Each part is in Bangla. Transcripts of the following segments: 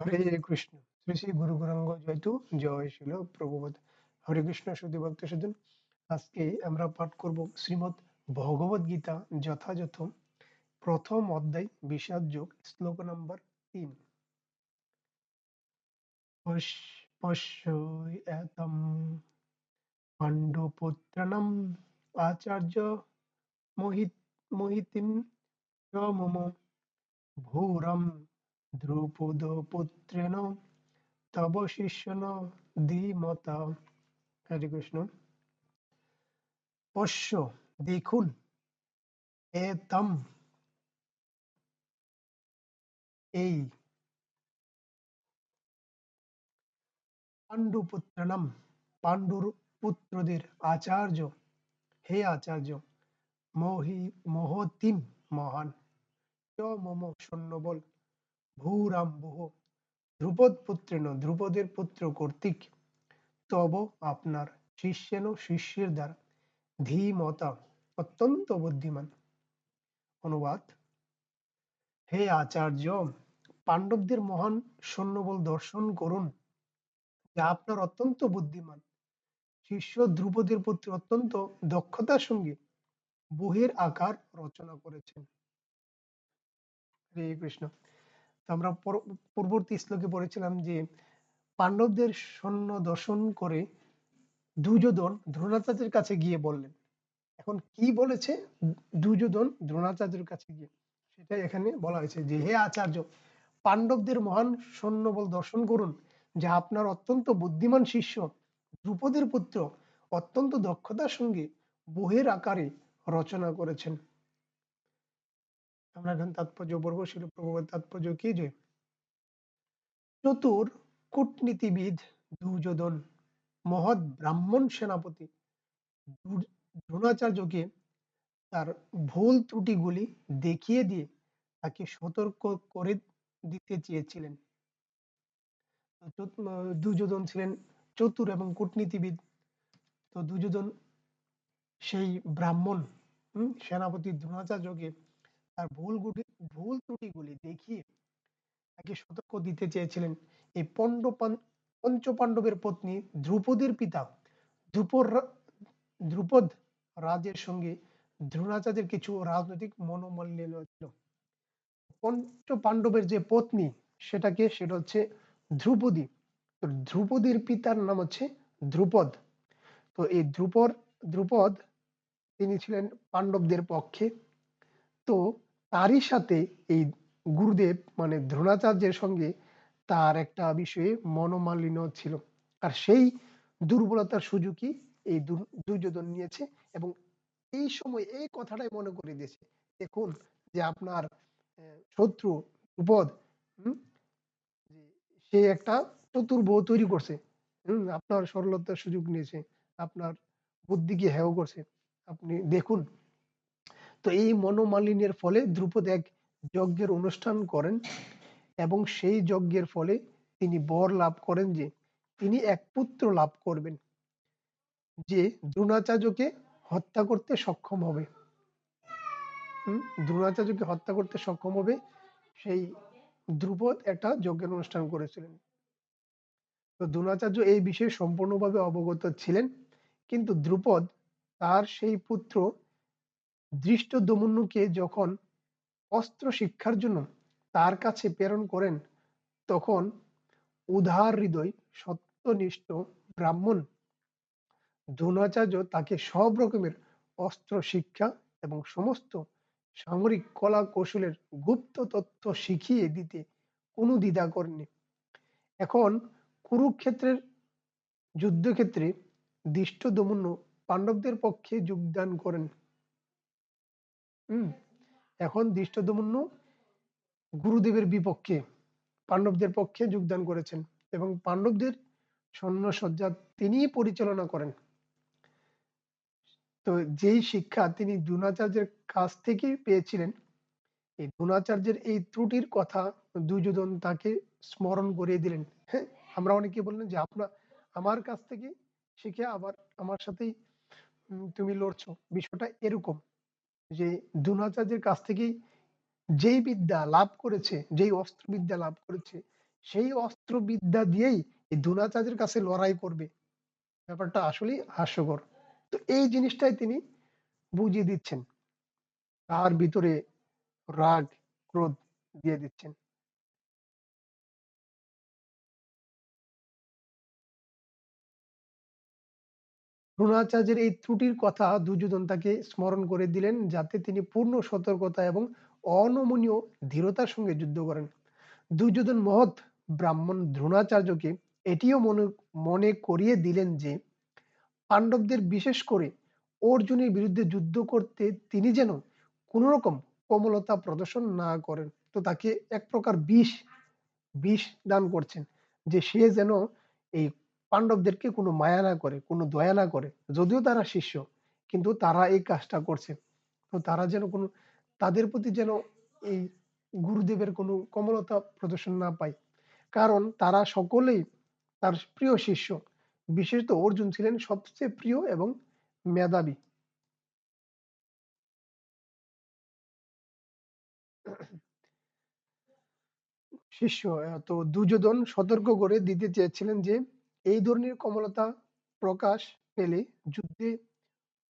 হরে কৃষ্ণ। শ্রী শ্রী গুরু গৌরাঙ্গ জয়তু। জয় শিল প্রভুপদ। হরে কৃষ্ণ সুধী ভক্ত সুজন আজকে আমরা পাঠ করব শ্রীমদ ভগবদ গীতা যথাযথ। প্রথম অধ্যায়, বিষাদ যোগ, শ্লোক নম্বর তিন। পশ্যেতম পাণ্ডুপুত্রনম আচার্য মোহিত, মোহিতিম মম ভূরম দ্রুপদপুত্রেণ তব শিষ্যন ধীমতা। হরে কৃষ্ণ। পশ্য, দেখুন, এতম। এই পাণ্ডুপুত্রনম পাণ্ডুর পুত্রদের আচার্য, হে আচার্য, মহি, মহতিম মহান। মম, সৈন্যবল। ভূরাম ধ্রুপদ পুত্রেন, ধ্রুপদের পুত্র কর্তৃক তব আপনার শিষ্যেন শিষ্যের দ্বারা ধীমতা অত্যন্ত বুদ্ধিমান। অনুবাদ, হে আচার্য, পাণ্ডবদের মহান সৈন্যবল দর্শন করুন। যা আপনার অত্যন্ত বুদ্ধিমান। শিষ্য ধ্রুপদের পুত্র অত্যন্ত দক্ষতার সঙ্গে বহির আকার রচনা করেছেন। হরে কৃষ্ণ। আমরা পূর্ববর্তী শ্লোকে পড়েছিলাম যে, পাণ্ডবদের সৈন্য দর্শন করে দুর্যোধন দ্রোণাচার্যের কাছে গিয়ে বললেন। এখন কি বলেছে দুর্যোধন দ্রোণাচার্যের কাছে গিয়ে? সেটা এখানে বলা হয়েছে যে, হে আচার্য, পাণ্ডবদের মহান সৈন্যবল দর্শন করুন, যা আপনার অত্যন্ত বুদ্ধিমান শিষ্য, দ্রুপদের পুত্র, অত্যন্ত দক্ষতার সঙ্গে বহের আকারে রচনা করেছেন। আমরা এখন তাৎপর্য পড়ব শিল তাৎপর্য কি যে, চতুর কূটনীতিবিদ দুর্যোধন, মহৎ ব্রাহ্মণ সেনাপতি দ্রোণাচার্যকে তার ভুল ত্রুটিগুলি দেখিয়ে দিয়ে তাকে সতর্ক করে দিতে চেয়েছিলেন। দুর্যোধন ছিলেন চতুর এবং কূটনীতিবিদ। তো দুর্যোধন সেই ব্রাহ্মণ সেনাপতি দ্রোণাচার্যকে তার ভুলগুলি ভুল ত্রুটিগুলি দেখিয়ে তাকে সতর্ক দিতে চেয়েছিলেন। এই পণ্ড পঞ্চ পাণ্ডবের পত্নী ধ্রুপদের পিতা ধ্রুপর, ধ্রুপদ রাজের সঙ্গে দ্রোণাচার্যের কিছু রাজনৈতিক মনোমালিন্য ছিল। পঞ্চ পাণ্ডবের যে পত্নী সেটাকে সেটা হচ্ছে ধ্রুপদী। তো ধ্রুপদীর পিতার নাম হচ্ছে ধ্রুপদ। তো এই ধ্রুপর, ধ্রুপদ তিনি ছিলেন পাণ্ডবদের পক্ষে। তো তারই সাথে এই গুরুদেব মানে দ্রোণাচার্যের সঙ্গে তার একটা বিষয়ে মনোমালিন্য ছিল। আর সেই দুর্বলতার সুযোগই এই দুর্যোধন নিয়েছে এবং এই সময় এই কথাটাই মনে করে দিয়েছে। দেখুন যে আপনার শত্রু উপদ সে একটা চতুর বউ তৈরি করছে, হম? আপনার সরলতার সুযোগ নিয়েছে, আপনার বুদ্ধিকে হেয় করছে। আপনি দেখুন তো এই মনোমালিন্যের ফলে দ্রুপদ এক যজ্ঞের অনুষ্ঠান করেন এবং সেই যজ্ঞের ফলে তিনি বর লাভ করেন যে তিনি এক পুত্র লাভ করবেন যে দ্রোণাচার্যকে হত্যা করতে সক্ষম হবে। দ্রোণাচার্যকে হত্যা করতে সক্ষম হবে সেই দ্রুপদ একটা যজ্ঞের অনুষ্ঠান করেছিলেন। তো দ্রোণাচার্য এই বিষয়ে সম্পূর্ণভাবে অবগত ছিলেন, কিন্তু দ্রুপদ তার সেই পুত্র দৃষ্টদ্যুম্নকে যখন অস্ত্র শিক্ষার জন্য তার কাছে প্রেরণ করেন, তখন উদার হৃদয় সত্যনিষ্ঠ ব্রাহ্মণ দ্রোণাচার্য তাকে সব রকমের অস্ত্র শিক্ষা এবং সমস্ত সামরিক কলা কৌশলের গুপ্ত তথ্য শিখিয়ে দিতে কোনো দ্বিধা করেনি এখন কুরুক্ষেত্রের যুদ্ধক্ষেত্রে দৃষ্টদমন্য পাণ্ডবদের পক্ষে যোগদান করেন। হম। এখন দৃষ্টদমন্য গুরুদেবের বিপক্ষে, পাণ্ডবদের পক্ষে যোগদান করেছেন এবং পাণ্ডবদের সৈন্যসজ্জা তিনি পরিচালনা করেন। তো যেই শিক্ষা তিনি দ্রোণাচার্যের কাছ থেকে পেয়েছিলেন, এই দ্রোণাচার্যের এই ত্রুটির কথা দুর্যোধন তাকে স্মরণ করিয়ে দিলেন। হ্যাঁ আমরা অনেকে বললেন যে আপনার, আমার কাছ থেকে শিখে আবার আমার সাথেই তুমি লড়ছো। বিষয়টা এরকম। যে দ্রোণাচার্যের কাছ থেকেই যেই বিদ্যা লাভ করেছে, যেই অস্ত্র বিদ্যা লাভ করেছে, সেই অস্ত্রবিদ্যা দিয়েই এই দ্রোণাচার্যের কাছে লড়াই করবে। ব্যাপারটা আসলেই হাস্যকর। তো এই জিনিসটাই তিনি বুঝিয়ে দিচ্ছেন। তার ভিতরে রাগ, ক্রোধ দিয়ে দিচ্ছেন। দ্রোণাচার্যের এই ত্রুটির কথা দুর্যোধন তাকে স্মরণ করে দিলেন যাতে তিনি পূর্ণ সতর্কতা এবং অনমনীয় ধীরতার সঙ্গে যুদ্ধ করেন। দুর্যোধন মহৎ ব্রাহ্মণ দ্রোণাচার্যকে এটিও মনে মনে করিয়ে দিলেন যে পাণ্ডবদের বিশেষ করে অর্জুনের বিরুদ্ধে যুদ্ধ করতে তিনি যেন কোন রকম কোমলতা প্রদর্শন না করেন, তো তাকে এক প্রকার বিষ বিষ দান করছেন যে সে যেন এই পাণ্ডবদেরকে কোনো মায়া না করে, কোনো দয়া না করে, যদিও তারা শিষ্য, কিন্তু তারা এই কাজটা করছে। তো তারা যেন কোনো, তাদের প্রতি যেন এই গুরুদেবের কোনো কমলতা প্রদর্শন না পায়। কারণ তারা সকলেই তার প্রিয় শিষ্য, বিশেষত অর্জুন ছিলেন সবচেয়ে প্রিয় এবং মেধাবী। শিষ্য তো দুর্যোধন সতর্ক করে দিতে চেয়েছিলেন যে এই ধরনের কমলতা প্রকাশ পেলে যুদ্ধে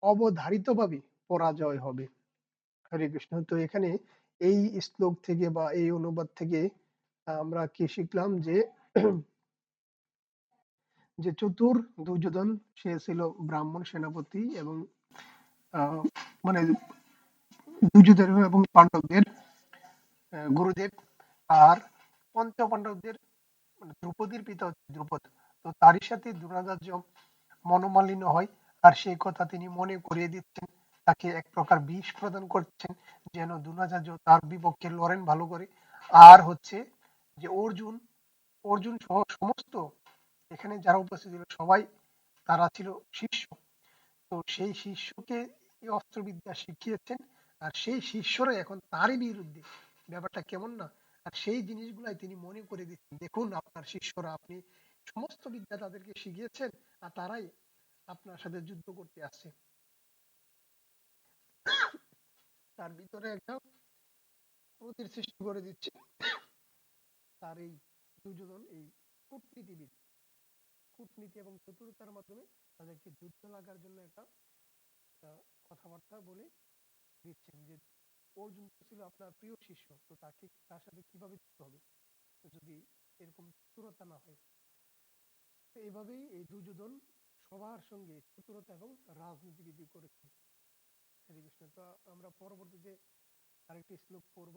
অবধারিতভাবে পরাজয় হবে। হরে কৃষ্ণ। তো এখানে এই শ্লোক থেকে বা এই অনুবাদ থেকে আমরা কি শিখলাম যে যে চতুর দুর্যোধন, সে ছিল ব্রাহ্মণ সেনাপতি এবং মানে দুর্যোধন এবং পাণ্ডবদের গুরুদেব আর পঞ্চ পাণ্ডবদের মানে দ্রৌপদীর পিতা হচ্ছে দ্রুপদ। তো তারই সাথে দ্রোণাচার্য মনোমালিন্য হয়। আর সেই কথা তিনি মনে করিয়ে দিচ্ছেন, তাকে এক প্রকার বিষ প্রদান করছেন যেন দ্রোণাচার্য তার বিপক্ষে লড়েন ভালো করে। আর হচ্ছে যে অর্জুন অর্জুন সহ সমস্ত এখানে যারা উপস্থিত ছিল সবাই তারা ছিল শিষ্য। তো সেই শিষ্যকে অস্ত্রবিদ্যা শিখিয়েছেন। আর সেই শিষ্যরা এখন তারই বিরুদ্ধে। ব্যাপারটা কেমন না? আর সেই জিনিসগুলাই তিনি মনে করে দিচ্ছেন। দেখুন আপনার শিষ্যরা, আপনি সমস্ত বিদ্যা তাদেরকে শিখিয়েছেন আর তারাই আপনার সাথে যুদ্ধ করতে আসছে। তার ভিতরে একটা ক্রোধের সৃষ্টি করে দিচ্ছে। তার এই দুর্যোধন, এই কূটনীতিবিদ। কূটনীতি এবং চতুরতার মাধ্যমে তাদেরকে যুদ্ধ লাগার জন্য একটা কথাবার্তা বলে দিচ্ছেন যে, অর্জুন ছিল আপনার প্রিয় শিষ্য, তো তাকে তার সাথে কীভাবে যুদ্ধ হবে? যদি এরকম চতুরতা না হয় এইভাবেই এই দুর্যোধন সবার সঙ্গে চতুরতা এবং রাজনীতিবিদি করেছেন হরে তো আমরা পরবর্তীতে আরেকটি শ্লোক পড়ব।